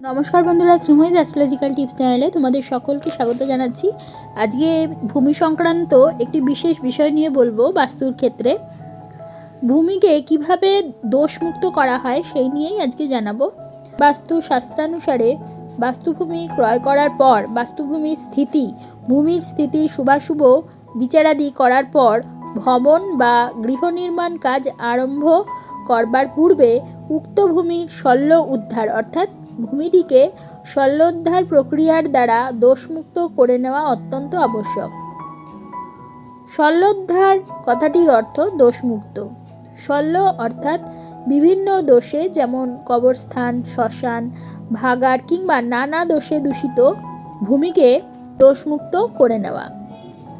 নমস্কার বন্ধুরা, Sreemoyee astrological tips চ্যানেলে তোমাদের সকলকে স্বাগত জানাচ্ছি। আজকে ভূমি সংক্রান্ত একটি বিশেষ বিষয় নিয়ে বলব বাস্তুর ক্ষেত্রে। ভূমিকে কীভাবে দোষমুক্ত করা হয় সেই নিয়েই আজকে জানাব। বাস্তু শাস্ত্রানুসারে বাস্তুভূমি ক্রয় করার পর, বাস্তুভূমির স্থিতি, ভূমির স্থিতির শুভাশুভ বিচারাদি করার পর, ভবন বা গৃহ নির্মাণ কাজ আরম্ভ করবার পূর্বে উক্ত ভূমির শল্য উদ্ধার, অর্থাৎ ভূমিটিকে শল্যোদ্ধার প্রক্রিয়ার দ্বারা দোষমুক্ত করে নেওয়া অত্যন্ত আবশ্যক। শল্যোদ্ধার কথাটির অর্থ দোষমুক্ত। শল্য অর্থাৎ বিভিন্ন দোষে যেমন কবরস্থান, শ্মশান ভাগার কিংবা নানা দোষে দূষিত ভূমিকে দোষমুক্ত করে নেওয়া।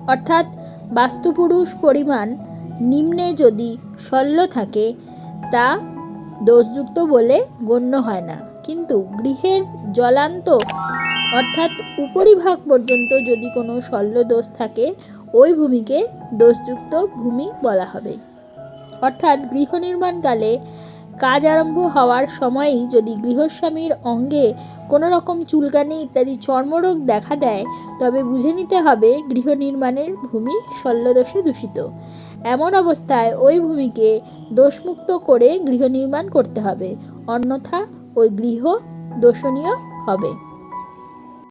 অর্থাৎ বাস্তুপুরুষ পরিমাণ নিম্নে যদি শল্য থাকে, তা দোষযুক্ত বলে গণ্য হয় না। কিন্তু গৃহের জলান্ত অর্থাৎ উপরিভাগ পর্যন্ত যদি কোনো শল্য দোষ থাকে, ওই ভূমিকে দোষযুক্ত ভূমি বলা হবে। অর্থাৎ গৃহ নির্মাণকালে কাজ আরম্ভ হওয়ার সময়ই যদি গৃহস্বামীর অঙ্গে কোনো রকম চুলকানি ইত্যাদি চর্মরোগ দেখা দেয়, তবে বুঝে নিতে হবে গৃহ নির্মাণের ভূমি শল্যদোষে দূষিত। এমন অবস্থায় ওই ভূমিকে দোষমুক্ত করে গৃহ নির্মাণ করতে হবে। অন্যথা ওই গৃহ দর্শনীয় হবে।